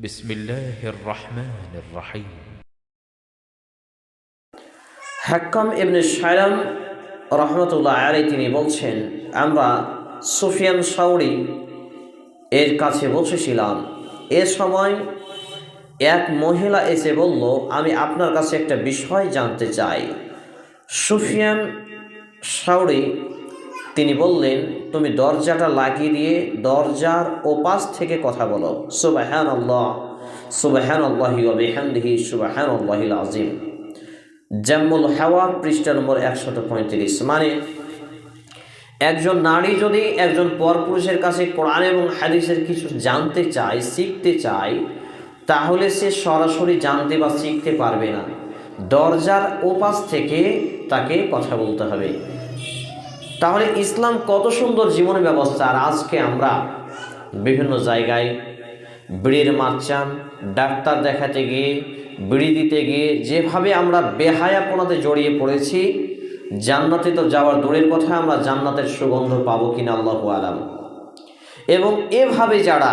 بسم الله الرحمن الرحيم হাক্কাম ইবনে সাইলাম রহমতুল্লাহ আলী তিনি বলছেন আমরা সুফিয়ান সাউরি এর কাছে বসেছিলাম এ সময় এক মহিলা এসে বলল আমি আপনার কাছে একটা বিষয় জানতে চাই সুফিয়ান সাউরি তিনি বললেন তুমি দরজাটা লাগিয়ে দিয়ে দরজার ওপাশ থেকে কথা বলো। সুবাহান আল্লাহ সুবাহান আল্লাহি ওবিহামদিহি সুবাহান আল্লাহিল আজিম জাম্মুল হাওয়া পৃষ্ঠা নম্বর একশত পঁয়ত্রিশ। মানে একজন নারী যদি একজন পরপুরুষের কাছে কোরআন এবং হাদিসের কিছু জানতে চায়, শিখতে চায়, তাহলে সে সরাসরি জানতে বা শিখতে পারবে না। দরজার ওপাশ থেকে তাকে কথা বলতে হবে। তাহলে ইসলাম কত সুন্দর জীবন ব্যবস্থা? আর আজকে আমরা বিভিন্ন জায়গায় বিড়ির মারচান, ডাক্তার দেখাতে গিয়ে, বিড়ি দিতে গিয়ে যেভাবে আমরা বেহায়াপনাতে জড়িয়ে পড়েছি, জান্নাতে তো যাওয়ার দূরের কথা, আমরা জান্নাতের সুগন্ধ পাবো কিনা আল্লাহ আলাম। এবং এভাবে যারা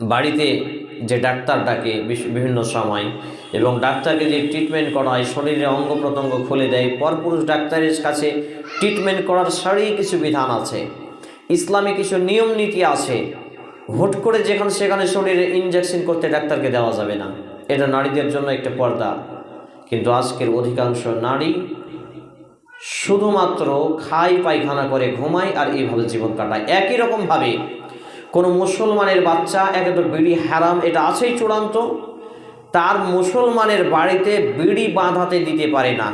বাড়িতে যে ডাক্তার ডাকে বিভিন্ন সময় এবং ডাক্তারকে যে ট্রিটমেন্ট করায় শরীরে অঙ্গ প্রত্যঙ্গ খুলে দেয়, পরপুরুষ ডাক্তারের কাছে ট্রিটমেন্ট করার সারি কিছু বিধান আছে, ইসলামে কিছু নিয়ম নীতি আছে, হুট করে যেখানে সেখানে শরীরে ইনজেকশন করতে ডাক্তারকে দেওয়া যাবে না। এটা নারীদের জন্য একটা পর্দা। কিন্তু আজকের অধিকাংশ নারী শুধুমাত্র খাই পায়খানা করে ঘুমায় আর এইভাবে জীবন কাটায়। একই রকমভাবে কোনো মুসলমানের বাচ্চা একে তো বিড়ি হারাম, এটা আছেই চূড়ান্ত। তার মুসলমানের বাড়িতে বিড়ি বাঁধাতে দিতে পারে না।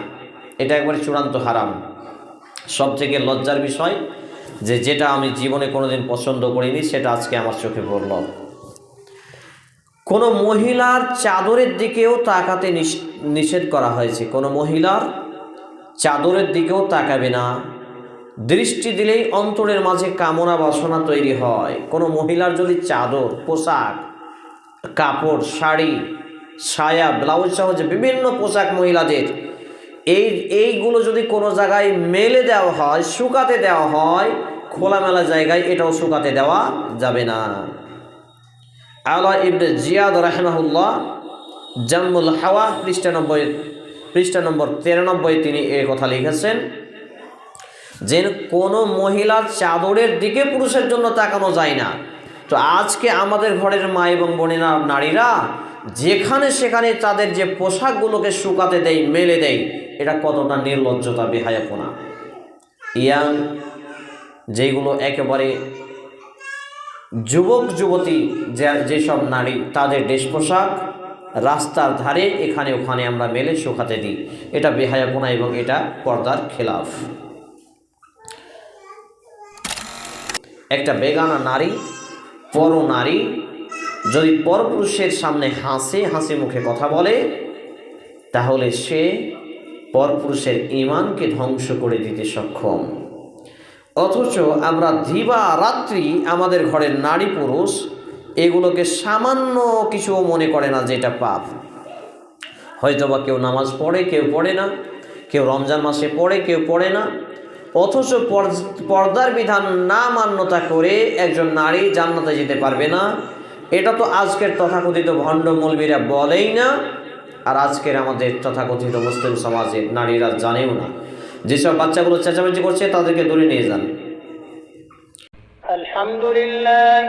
এটা একবারে চূড়ান্ত হারাম। সব থেকে লজ্জার বিষয় যে যেটা আমি জীবনে কোনোদিন পছন্দ করিনি, সেটা আজকে আমার চোখে পড়ল। কোনো মহিলার চাদরের দিকেও তাকাতে নিষ- নিষেধ করা হয়েছে। কোনো মহিলার চাদরের দিকেও তাকাবে না। দৃষ্টি দিলেই অন্তরের মাঝে কামনা বাসনা তৈরি হয়। কোনো মহিলার যদি চাদর, পোশাক, কাপড়, শাড়ি সায়া ব্লাউজ সহ যে বিভিন্ন পোশাক মহিলাদের, এই, এইগুলো যদি কোনো জায়গায় মেলে দেওয়া হয়, শুকাতে দেওয়া হয়, খোলামেলা জায়গায় এটাও শুকাতে দেওয়া যাবে না। আলা ইবনে জিয়াদ রাহমাহুল্লাহ জাম্মুল হাওয়া পৃষ্ঠা নব্বই পৃষ্ঠা নম্বর তিরানব্বই তিনি এ কথা লিখেছেন যে কোনো মহিলার চাদরের দিকে পুরুষের জন্য তাকানো যায় না। তো আজকে আমাদের ঘরের মা এবং বোনেরা, নারীরা যেখানে সেখানে তাদের যে পোশাকগুলোকে শুকাতে দেয়, মেলে দেয়, এটা কতটা নির্লজ্জতা, বেহায়াপনা। ইয়াং যেগুলো একেবারে যুবক, যুবতী যেসব নারী, তাদের ড্রেস পোশাক রাস্তার ধারে, এখানে ওখানে আমরা মেলে শুকাতে দিই। এটা বেহায়াপনা এবং এটা পর্দার খেলাফ। একটা বেগানা নারী, পর নারী, যদি পরপুরুষের সামনে হাসে, হাসি মুখে কথা বলে, তাহলে সে পরপুরুষের ইমানকে ধ্বংস করে দিতে সক্ষম। অথচ আমরা দিবা রাত্রি আমাদের ঘরের নারী পুরুষ, এগুলোকে সামান্য কিছু মনে করে না যেটা পাপ। হয়তোবা কেউ নামাজ পড়ে, কেউ পড়ে না, কেউ রমজান মাসে পড়ে, কেউ পড়ে না অথচ পর্দার বিধান না মান্যতা করে একজন নারী জান্নাতে যেতে পারবে না। এটা তো আজকের তথাকথিত ভণ্ড মৌলবীরা বলেই না, আর আজকের আমাদের তথাকথিত মুসলিম সমাজে নারীরা জানেও না। যেসব বাচ্চাগুলো চেঁচামেচি করছে, তাদেরকে দূরে নিয়ে যান। আলহামদুলিল্লাহ